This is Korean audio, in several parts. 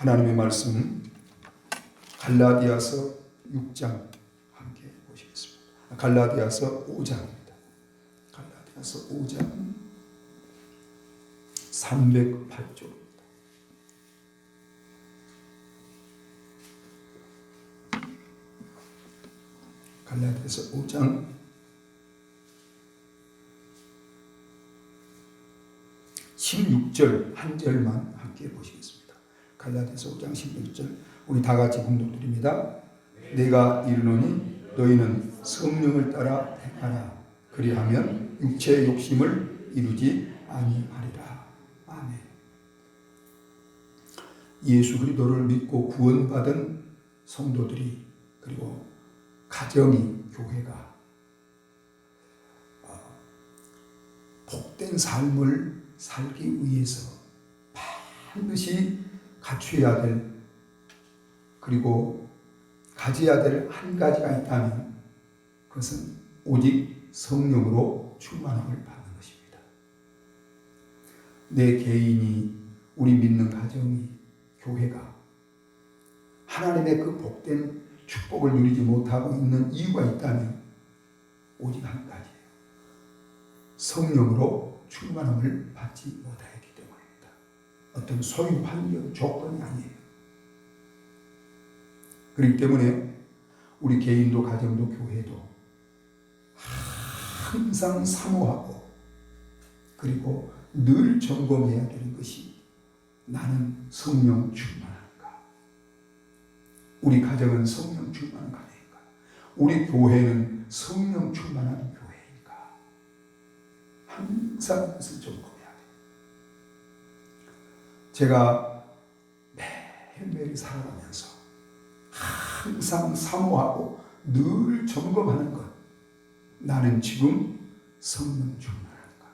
하나님의 말씀 갈라디아서 6장 함께 보시겠습니다. 갈라디아서 5장입니다. 갈라디아서 5장 308쪽입니다. 갈라디아서 5장 16절 한 절만 함께 보시겠습니다. 갈라디아서 5장 16절 우리 다 같이 공독드립니다. 내가 이르노니 너희는 성령을 따라 행하라 그리하면 육체의 욕심을 이루지 아니하리라. 아멘. 예수 그리스도를 믿고 구원받은 성도들이 그리고 가정이 교회가 어, 복된 삶을 살기 위해서 반드시 갖춰야 될 그리고 가져야 될 한 가지가 있다면 그것은 오직 성령으로 충만함을 받는 것입니다. 내 개인이 우리 믿는 가정이 교회가 하나님의 그 복된 축복을 누리지 못하고 있는 이유가 있다면 오직 한 가지예요. 성령으로 충만함을 받지 때문입니다. 어떤 소유 환경 조건이 아니에요. 그렇기 때문에 우리 개인도 가정도 교회도 항상 사모하고 그리고 늘 점검해야 되는 것이 나는 성령 충만한가? 우리 가정은 성령 충만한 가정인가? 우리 교회는 성령 충만한 교회인가? 항상 그것을 돼요. 제가 매일매일 살아가면서 항상 사모하고 늘 점검하는 것. 나는 지금 성령 충만한가?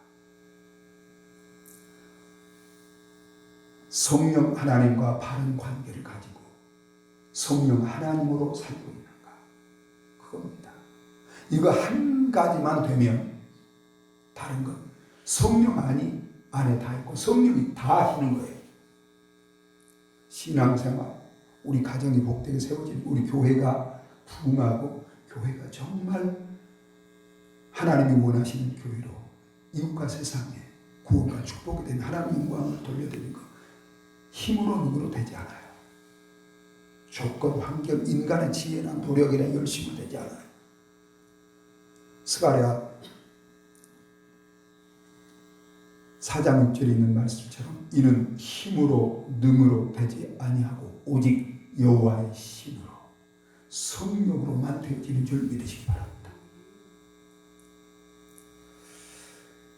성령 하나님과 바른 관계를 가지고 성령 하나님으로 살고 있는가? 그겁니다. 이거 한 가지만 되면 다른 것 성령 안이 안에 다 있고 성령이 다 하시는 거예요. 신앙생활, 우리 가정이 복되게 세워지고 우리 교회가 부흥하고 교회가 정말 하나님이 원하시는 교회로 이웃과 세상에 구원과 축복이 된 하나님 영광을 돌려드리는 것 힘으로 누구로 되지 않아요. 조건, 환경, 인간의 지혜나 노력이나 열심으로 되지 않아요. 스가랴 4장 6절에 있는 말씀처럼 이는 힘으로 능으로 되지 아니하고 오직 여호와의 신으로 성령으로만 되어지는 줄 믿으시기 바랍니다.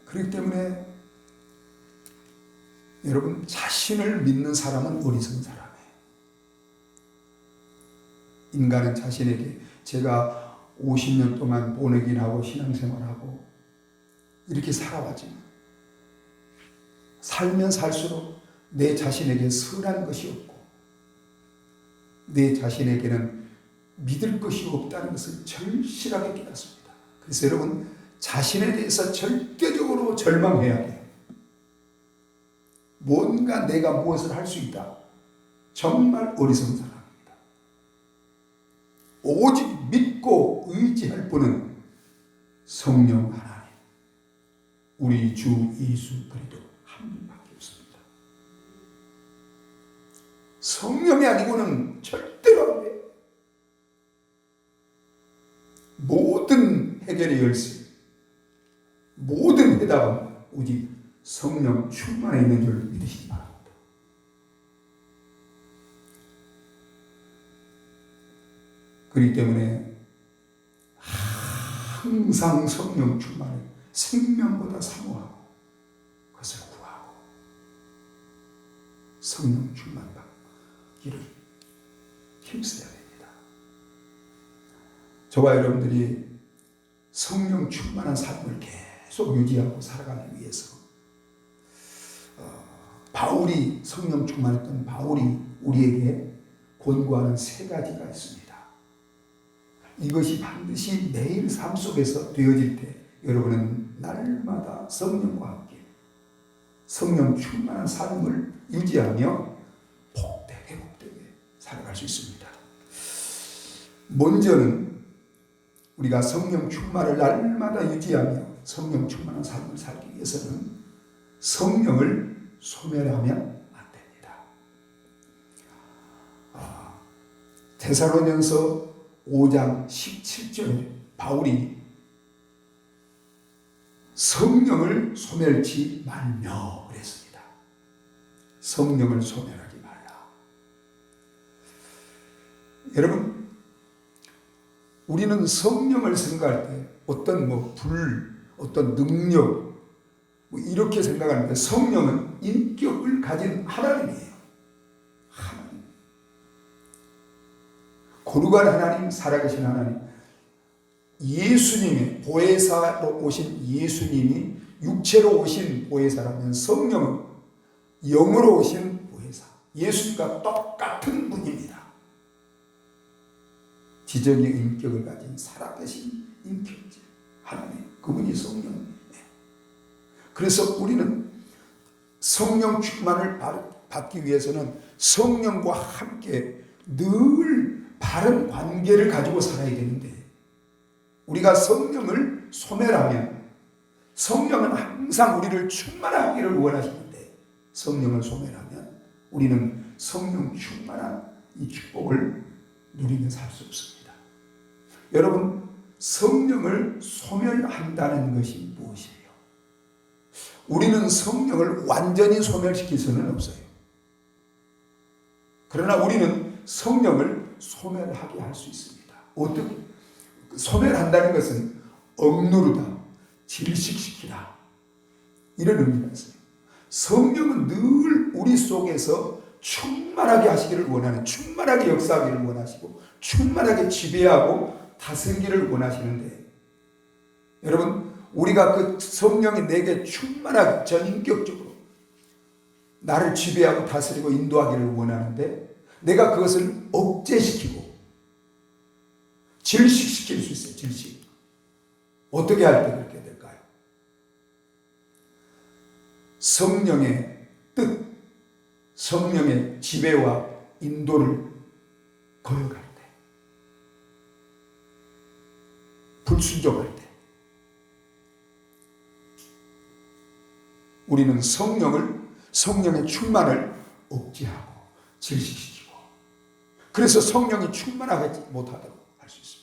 그렇기 때문에 여러분 자신을 믿는 사람은 어리석은 사람이에요. 인간은 자신에게 제가 50년 동안 본회기하고 신앙생활하고 이렇게 살아왔지만 살면 살수록 내 자신에게 선한 것이 없고 내 자신에게는 믿을 것이 없다는 것을 절실하게 깨닫습니다. 그래서 여러분 자신에 대해서 절대적으로 절망해야 돼요. 뭔가 내가 무엇을 할 수 있다. 정말 어리석은 사람입니다. 오직 믿고 의지할 분은 성령 하나님, 우리 주 예수 그리스도 한 분밖에 없습니다. 성령이 아니고는 절대로 안 돼요. 모든 해결의 열쇠, 모든 해답은 오직 성령 충만에 있는 줄 믿으시기 바랍니다. 그렇기 때문에 항상 성령 충만을 생명보다 사모하고 그것을 구하고 성령 충만 받기를 힘써야 됩니다. 저와 여러분들이 성령 충만한 삶을 계속 유지하고 살아가기 위해서 어, 바울이 성령 충만했던 바울이 우리에게 권고하는 세 가지가 있습니다. 이것이 반드시 매일 삶 속에서 되어질 때 여러분은 날마다 성령과 성령 충만한 삶을 유지하며 복되게 수 있습니다. 먼저는 우리가 성령 충만을 날마다 유지하며 성령 충만한 삶을 살기 위해서는 성령을 소멸하면 안 됩니다. 아, 데살로년서 5장 17절에 바울이 성령을 소멸치 말며 그랬습니다. 성령을 소멸하지 말라. 여러분, 우리는 성령을 생각할 때 어떤 뭐 불, 어떤 능력, 뭐 이렇게 생각하는데 성령은 인격을 가진 하나님이에요. 하나님. 거룩한 하나님, 살아계신 하나님. 예수님이 보혜사로 오신 예수님이 육체로 오신 보혜사라면 성령은 영으로 오신 보혜사. 예수님과 똑같은 분입니다. 지적인 인격을 가진 살아계신 인격자 하나님 그분이 성령이에요. 그래서 우리는 성령 충만을 받기 위해서는 성령과 함께 늘 바른 관계를 가지고 살아야 되는데 우리가 성령을 소멸하면 성령은 항상 우리를 충만하기를 원하시는데 성령을 소멸하면 우리는 성령 충만한 이 축복을 누리며 살수 없습니다. 여러분, 성령을 소멸한다는 것이 무엇이에요? 우리는 성령을 완전히 소멸시킬 수는 없어요. 그러나 우리는 성령을 소멸하게 할 수 있습니다. 어떻게? 소멸한다는 것은 억누르다, 질식시키다. 이런 의미가 있어요. 성령은 늘 우리 속에서 충만하게 하시기를 원하는, 충만하게 역사하기를 원하시고, 충만하게 지배하고 다스리기를 원하시는데 여러분 우리가 그 성령이 내게 충만하게 전인격적으로 나를 지배하고 다스리고 인도하기를 원하는데 내가 그것을 억제시키고 질식시킬 수 있어요. 질식. 어떻게 할 때 그렇게 될까요? 성령의 뜻, 성령의 지배와 인도를 거역할 불순종할 때 우리는 성령을 성령의 충만을 억제하고 질식시키고 그래서 성령이 충만하지 못하도록 할 수 있습니다.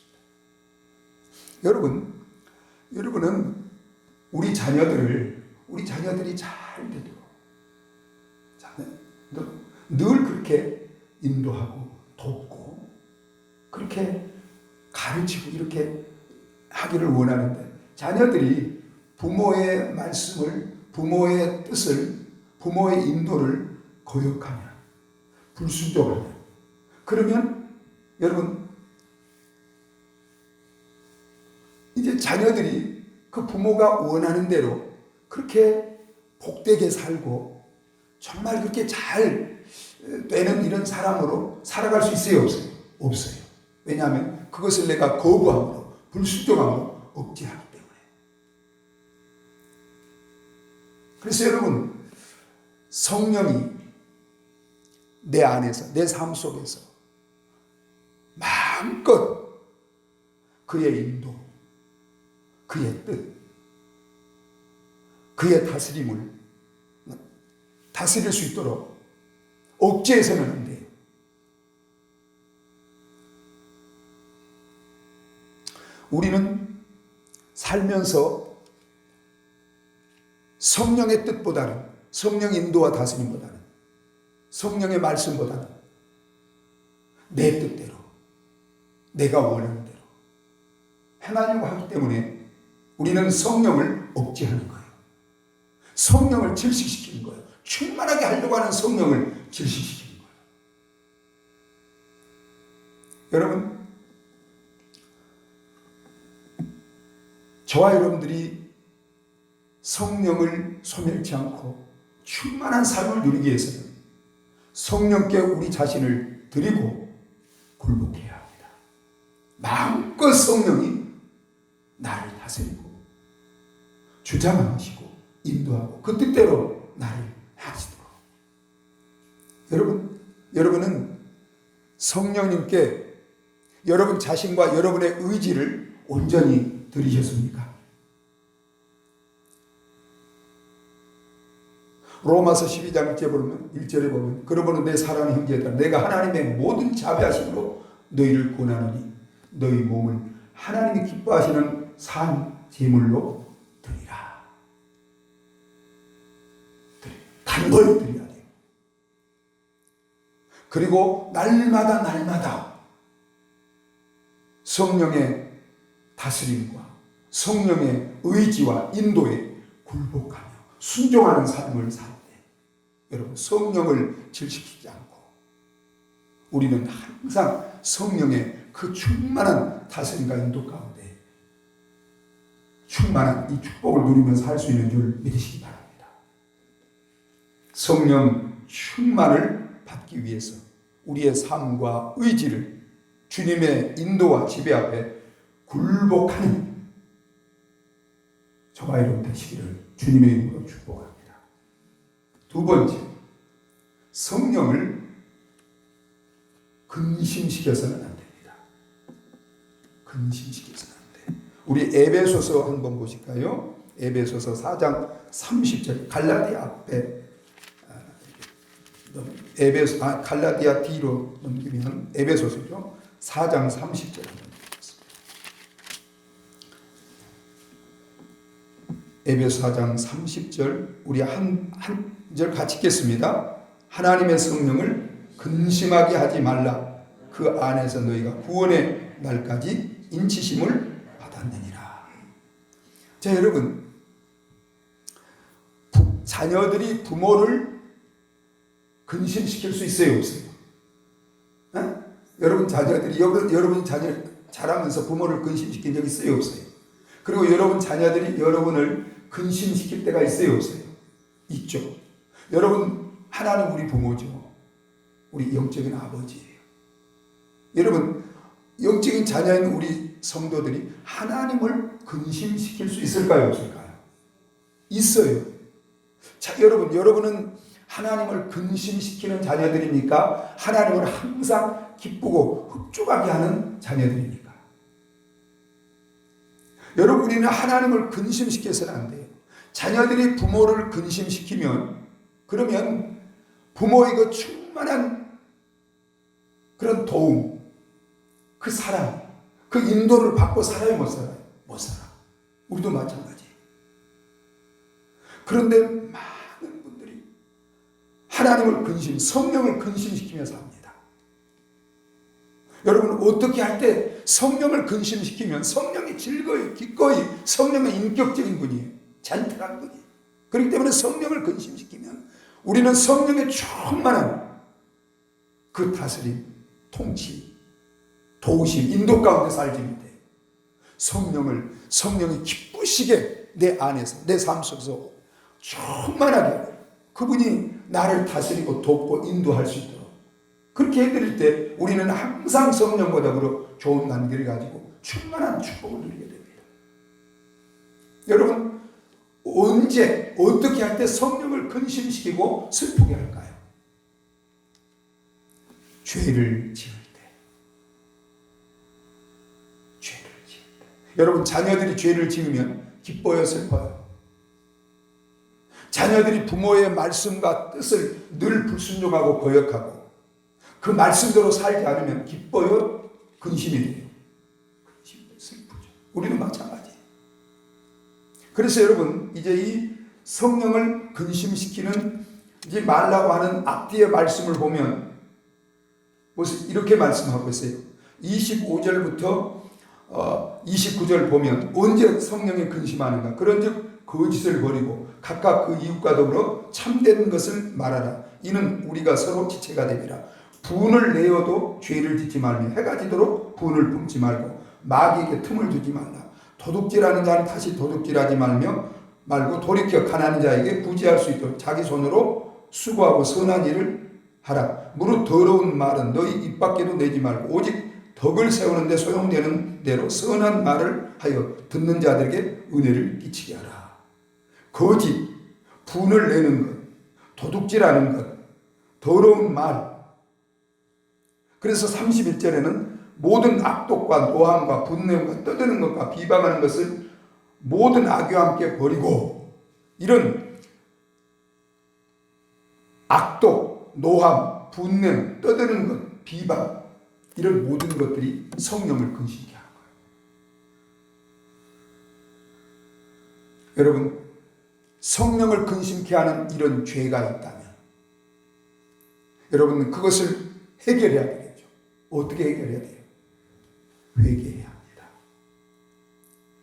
여러분, 여러분은 우리 자녀들을 우리 자녀들이 잘 되도록 늘 그렇게 인도하고 돕고 그렇게 가르치고 이렇게 하기를 원하는데 자녀들이 부모의 말씀을 부모의 뜻을 부모의 인도를 거역하면 불순종하면 그러면 여러분 이제 자녀들이 그 부모가 원하는 대로 그렇게 복되게 살고 정말 그렇게 잘 되는 이런 사람으로 살아갈 수 있어요 없어요? 없어요. 왜냐하면 그것을 내가 거부함으로 불순종함으로 억제하기 때문에. 그래서 여러분, 성령이 내 안에서, 내 삶 속에서 마음껏 그의 인도, 그의 뜻, 그의 다스림을 다스릴 수 있도록 억제해서는 안 돼요. 우리는 살면서 성령의 뜻보다는 성령 인도와 다스림보다는 성령의 말씀보다는 내 뜻대로 내가 원하는 대로 해나려고 하기 때문에 우리는 성령을 억제하는 거예요. 성령을 질식시키는 거예요. 충만하게 하려고 하는 성령을 질식시키는 거예요. 여러분 저와 여러분들이 성령을 소멸치 않고 충만한 삶을 누리기 위해서는 성령께 우리 자신을 드리고 굴복해야 합니다. 마음껏 성령이 나를 다스리고 주장하시고 인도하고 그 뜻대로 나를 하시도록. 여러분, 여러분은 성령님께 여러분 자신과 여러분의 의지를 온전히 드리셨습니까? 로마서 12장 1절에 보면 1절에 보면 그러므로 내 사랑하는 형제들 내가 하나님의 모든 자비하심으로 너희를 권하노니 너희 몸을 하나님이 기뻐하시는 산 제물로 드리라. 드리- 드려야 돼요. 그리고 날마다 날마다 성령의 다스림과 성령의 의지와 인도에 굴복하며 순종하는 삶을 살때 여러분 성령을 질식시키지 않고 우리는 항상 성령의 그 충만한 다스림과 인도 가운데 충만한 이 축복을 누리면서 살 수 있는 줄 믿으시기 바랍니다. 성령 충만을 받기 위해서 우리의 삶과 의지를 주님의 인도와 지배 앞에 굴복하는 저와 여러분 되시기를 주님의 이름으로 축복합니다. 두 번째, 성령을 근심시켜서는 안 됩니다. 근심시켜서는 안 돼. 우리 에베소서 한번 보실까요? 에베소서 4장 30절 갈라디아 앞에 에베소 아 갈라디아 뒤로 넘기면 에베소서죠. 4장 30절 한번 보겠습니다. 에베소 4장 30절 우리 한 한 절 같이 읽겠습니다. 하나님의 성령을 근심하게 하지 말라. 그 안에서 너희가 구원의 날까지 인치심을 받았느니라. 자, 여러분. 부- 자녀들이 부모를 근심시킬 수 있어요, 없어요? 어? 여러분 자녀들이 여러분 여러분 자녀 자라면서 부모를 근심시킨 적 있어요, 없어요? 그리고 여러분 자녀들이 여러분을 근심시킬 때가 있어요, 없어요? 있죠. 여러분 하나는 우리 부모죠. 우리 영적인 아버지예요. 여러분 영적인 자녀인 우리 성도들이 하나님을 근심시킬 수 있을까요, 없을까요? 있어요. 자, 여러분, 여러분은 하나님을 근심시키는 자녀들입니까? 하나님을 항상 기쁘고 흡족하게 하는 자녀들입니까? 여러분, 우리는 하나님을 근심시켜서는 안 돼요. 자녀들이 부모를 근심시키면, 그러면 부모의 그 충만한 그런 도움, 그 사랑, 그 인도를 받고 살아요, 못 살아요? 못 살아. 우리도 마찬가지예요. 그런데 분들이 하나님을 근심, 성령을 근심시키며 삽니다. 여러분 어떻게 할 때 성령을 근심시키면 성령이 즐거이, 기꺼이 성령의 인격적인 분이에요. 잔뜩한 분이에요. 그렇기 때문에 성령을 근심시키면 우리는 성령의 충만한 그 다스림, 통치, 도우심, 인도 가운데 살지 못해요. 성령을 성령이 기쁘시게 내 안에서 내 삶 속에서 충만하게 그분이 나를 다스리고 돕고 인도할 수 있도록 그렇게 해드릴 때 우리는 항상 성령보다로 좋은 관계를 가지고 충만한 축복을 누리게 됩니다. 여러분 언제 어떻게 할 때 성령을 근심시키고 슬프게 할까요? 죄를 지을 때, 죄를 지을 때. 여러분 자녀들이 죄를 지으면 기뻐요, 슬퍼요? 자녀들이 부모의 말씀과 뜻을 늘 불순종하고 거역하고 그 말씀대로 살지 않으면 기뻐요? 근심이 돼요. 근심이. 슬프죠. 우리도 마찬가지예요. 그래서 여러분 이제 이 성령을 근심시키는 이제 말라고 하는 앞뒤의 말씀을 보면 무슨 이렇게 말씀하고 있어요. 25절부터 어, 29절 보면 언제 성령이 근심하는가? 그런즉 거짓을 버리고 각각 그 이웃과 더불어 참된 것을 말하라. 이는 우리가 서로 지체가 되리라. 분을 내어도 죄를 짓지 말며 해가 지도록 분을 뿜지 말고 마귀에게 틈을 두지 말라. 도둑질하는 자는 다시 도둑질하지 말며 말고 돌이켜 가난한 자에게 부지할 수 있도록 자기 손으로 수고하고 선한 일을 하라. 무릇 더러운 말은 너희 입 밖에도 내지 말고 오직 덕을 세우는데 소용되는 대로 선한 말을 하여 듣는 자들에게 은혜를 끼치게 하라. 거짓, 분을 내는 것, 도둑질하는 것, 더러운 말, 그래서 31절에는 모든 악독과 노함과 분냄과 떠드는 것과 비방하는 것을 모든 악과 함께 버리고 이런 악독, 노함, 분냄, 떠드는 것, 비방 이런 모든 것들이 성령을 근심케 하는 거예요. 여러분 성령을 근심케 하는 이런 죄가 있다면 여러분 그것을 해결해야 되겠죠. 어떻게 해결해야 돼요? 회개해야 합니다.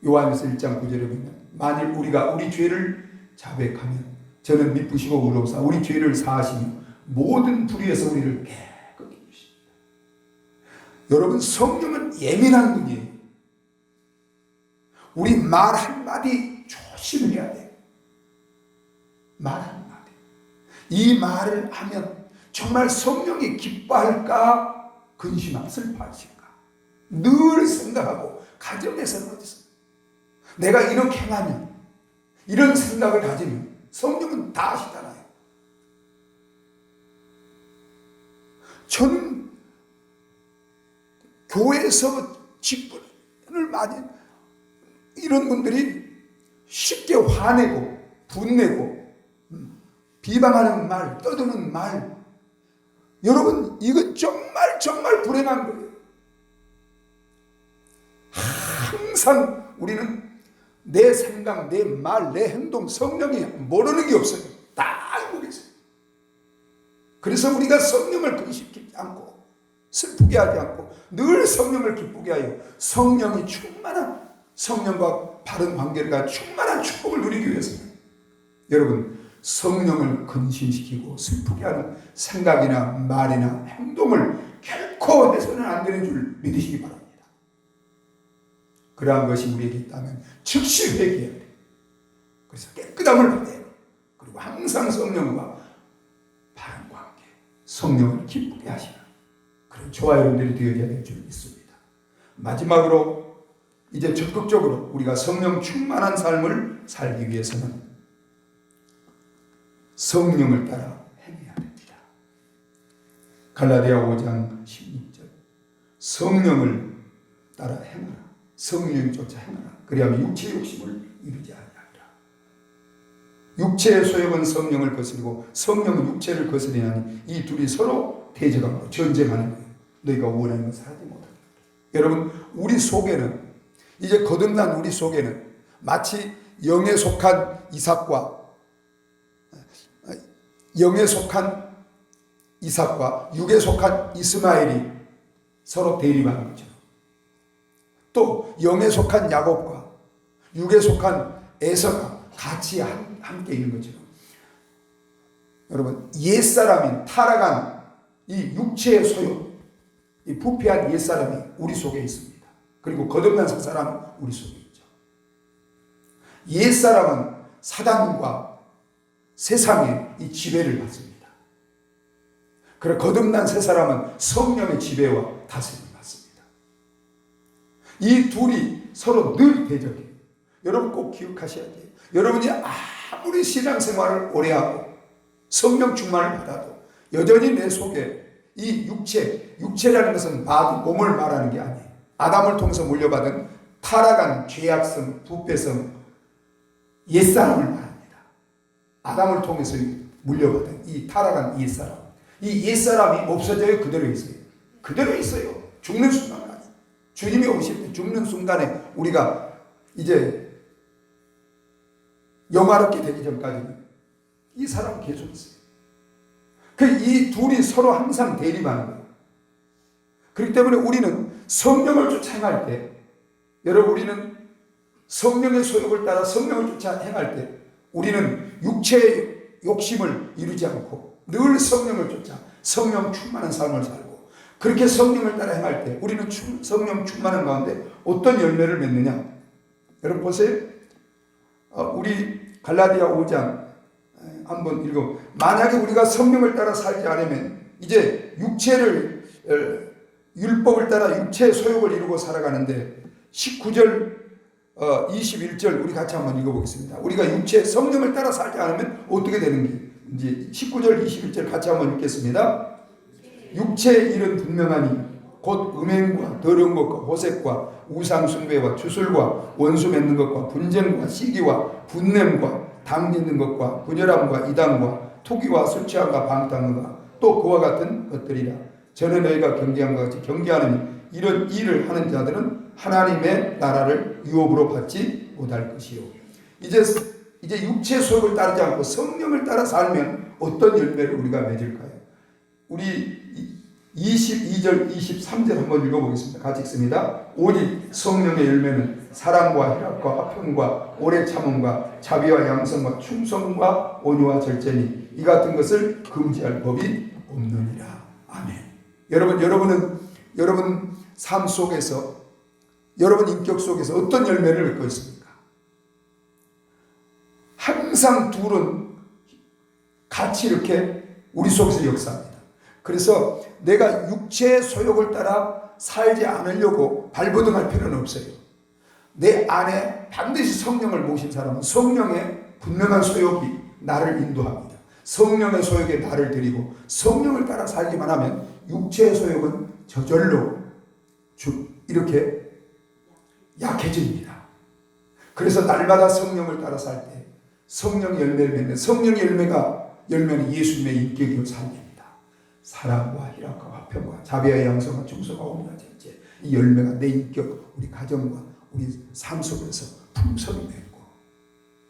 요한에서 1장 9절에 보면 만일 우리가 우리 죄를 자백하면 저는 미쁘시고 의로우사 우리 죄를 사하시며 모든 불의에서 우리를 깨끗이 주십니다. 여러분 성령은 예민한 분이에요. 우리 말 한마디 조심해야 돼요. 말 한마디. 이 말을 하면 정말 성령이 기뻐할까 근심하고 슬퍼하실까 늘 생각하고 가정에서는 어디서 내가 이렇게 행하면 이런 생각을 가지면 성령은 다 아시잖아요. 저는 교회에서 직분을 많이 이런 분들이 쉽게 화내고 분내고 음, 비방하는 말, 떠드는 말. 여러분, 이건 정말 정말 불행한 거예요. 항상 우리는 내 생각, 내 말, 내 행동, 성령이 모르는 게 없어요. 다 알고 계세요. 그래서 우리가 성령을 근심시키지 않고 슬프게 하지 않고 늘 성령을 기쁘게 하여 성령이 충만한 성령과 바른 관계가 충만한 축복을 누리기 위해서는 여러분 성령을 근심시키고 슬프게 하는 생각이나 말이나 행동을 결코 해서는 안 되는 줄 믿으시기 바랍니다. 그러한 것이 우리에게 있다면 즉시 회개해야 돼요. 그래서 깨끗함을 받아야 돼요. 그리고 항상 성령과 바른 관계, 성령을 기쁘게 하시는 그런 저와 여러분들이 되어야 될 줄 믿습니다. 마지막으로 이제 적극적으로 우리가 성령 충만한 삶을 살기 위해서는 성령을 따라 행해야 됩니다. 갈라디아 5장 16절 성령을 따라 행하라. 성령을 쫓아 행하라. 그리하면 육체의 욕심을 이루지 아니하리라. 육체의 소욕은 성령을 거스리고 성령은 육체를 거스리나니 이 둘이 서로 대적하고 전쟁하는 거예요. 너희가 원하는 것을 하지 못하게. 여러분 우리 속에는 이제 거듭난 우리 속에는 마치 영에 속한 이삭과 영에 속한 이삭과 육에 속한 이스마엘이 서로 대립하는 거죠. 또 영에 속한 야곱과 육에 속한 에서가 같이 한, 함께 있는 거죠. 여러분 옛사람인 타락한 이 육체의 소유, 이 부패한 옛사람이 우리 속에 있습니다. 그리고 거듭난 새 사람은 우리 속에 있죠. 옛사람은 사단과 세상의 이 지배를 받습니다. 그래 거듭난 새 사람은 성령의 지배와 다스림을 받습니다. 이 둘이 서로 늘 대적해요. 여러분 꼭 기억하셔야 돼요. 여러분이 아무리 신앙생활을 오래 하고 성령 충만을 받아도 여전히 내 속에 이 육체, 육체라는 것은 몸을 말하는 게 아니에요. 아담을 통해서 물려받은 타락한 죄악성, 부패성, 옛사람을 말합니다. 아담을 통해서 물려받은 이 타락한 옛사람. 이 옛사람이 없어져요? 그대로 있어요? 그대로 있어요. 죽는 순간까지. 주님이 오실 때 죽는 순간에 우리가 이제 영화롭게 되기 전까지는 이 사람은 계속 있어요. 그 이 둘이 서로 항상 대립하는 거예요. 그렇기 때문에 우리는 성령을 쫓아 행할 때, 여러분 우리는 성령의 소욕을 따라 성령을 쫓아 행할 때, 우리는 육체의 욕심을 이루지 않고 늘 성령을 쫓아 성령 충만한 삶을 살고 그렇게 성령을 따라 행할 때 우리는 성령 충만한 가운데 어떤 열매를 맺느냐? 여러분 보세요. 어, 우리 갈라디아 5장 한번 읽어. 만약에 우리가 성령을 따라 살지 않으면 이제 육체를 율법을 따라 육체의 소욕을 이루고 살아가는데 19절 어, 21절 우리 같이 한번 읽어보겠습니다. 우리가 육체 성령을 따라 살지 않으면 어떻게 되는 게 이제 19절 21절 같이 한번 읽겠습니다. 육체의 일은 분명하니 곧 음행과 더러운 것과 호색과 우상 숭배와 주술과 원수 맺는 것과 분쟁과 시기와 분냄과 당 짓는 것과 분열함과 이단과 투기와 술 취함과 방탕과 또 그와 같은 것들이라 전에 너희가 경계한 것 같이 경계하느니 이런 일을 하는 자들은 하나님의 나라를 유업으로 받지 못할 것이요 이제 이제 육체 수업을 따르지 않고 성령을 따라 살면 어떤 열매를 우리가 맺을까요? 우리 22절, 23절 한번 읽어보겠습니다. 같이 읽습니다. 오직 성령의 열매는 사랑과 희락과 화평과 오래 참음과 자비와 양성과 충성과 온유와 절제니 이 같은 것을 금지할 법이 없느니라. 아멘. 여러분, 여러분은 여러분 삶 속에서 여러분 인격 속에서 어떤 열매를 맺고 있습니까? 항상 둘은 같이 이렇게 우리 속에서 역사합니다. 그래서 내가 육체의 소욕을 따라 살지 않으려고 발버둥할 필요는 없어요. 내 안에 반드시 성령을 모신 사람은 성령의 분명한 소욕이 나를 인도합니다. 성령의 소욕에 나를 드리고 성령을 따라 살기만 하면 육체의 소욕은 저절로 주- 이렇게 약해집니다. 그래서 날마다 성령을 따라 살 때 성령 열매를 맺는 성령 열매가 열매는 예수님의 인격이요 삶입니다. 사랑과 희락과 화평과 자비와 양성과 충성과 온유와 절제 이 열매가 내 인격 우리 가정과 우리 삶 속에서 풍성히 맺고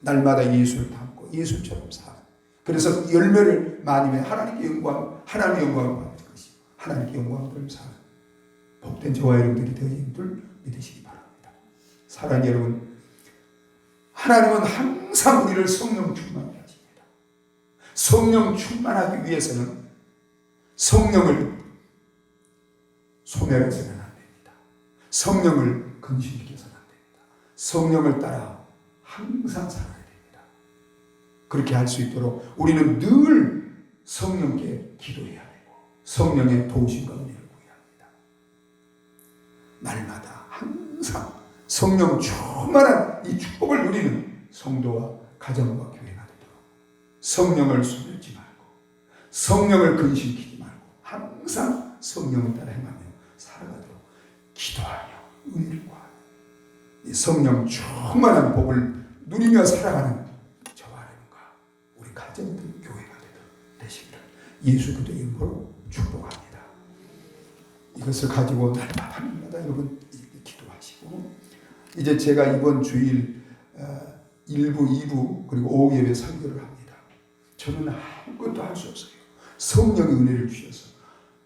날마다 예수를 담고 예수처럼 사는 그래서 열매를 많이 맺 하나님께 영광 하나님의 영광을 받을 것이고 하나님께 영광을 사는 복된 저와 여러분들이 되어진 줄 믿으시기 바랍니다. 사랑하는 여러분 하나님은 항상 우리를 성령 충만하게 하십니다. 성령 충만하기 위해서는 성령을 소멸해서는 안 됩니다. 성령을 근심시켜서는 안 됩니다. 성령을 따라 항상 살아야 됩니다. 그렇게 할 수 있도록 우리는 늘 성령께 기도해야 되고 성령의 도우심과 은혜를 구해야 합니다. 날마다 성령 충만한 이 축복을 누리는 성도와 가정과 교회가 되도록 성령을 숨지 말고 성령을 근심키지 말고 항상 성령을 따라 행하며 살아가도록 기도하며 은혜를 구하며 이 성령 충만한 복을 누리며 살아가는 저와 여러분과 우리 가정들 교회가 되도록 되시기를 예수 그리스도의 이름으로 축복합니다. 이것을 가지고 날마다 여러분 이제 제가 이번 주일 어, 1부, 2부 그리고 오후 예배 설교를 합니다. 저는 아무것도 할 수 없어요. 성령의 은혜를 주셔서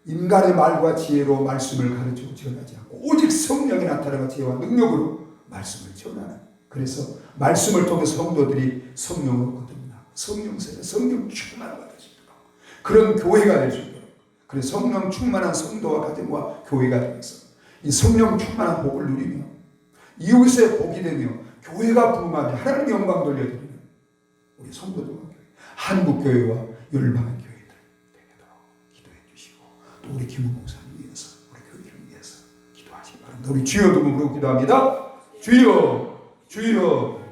인간의 말과 지혜로 말씀을 가르치고 전하지 않고 오직 성령의 나타나는 지혜와 능력으로 말씀을 전하는 그래서 말씀을 통해 성도들이 성령을 거듭나 성령 세례 성령 충만을 받을 수 있도록 그런 교회가 될 수 있도록 그래서 성령 충만한 성도와 가정과 교회가 되어서 이 성령 충만한 복을 누리며 이웃의 복이 되며 교회가 부흥하며 하나님 영광 돌려드리는 우리 성도들과 교회 한국 교회와 열방의 교회들 되도록 기도해 주시고 또 우리 김우 목사님 위해서 우리 교회를 위해서 기도하시기 바랍니다. 우리 주여 두 분으로 기도합니다. 주여 주여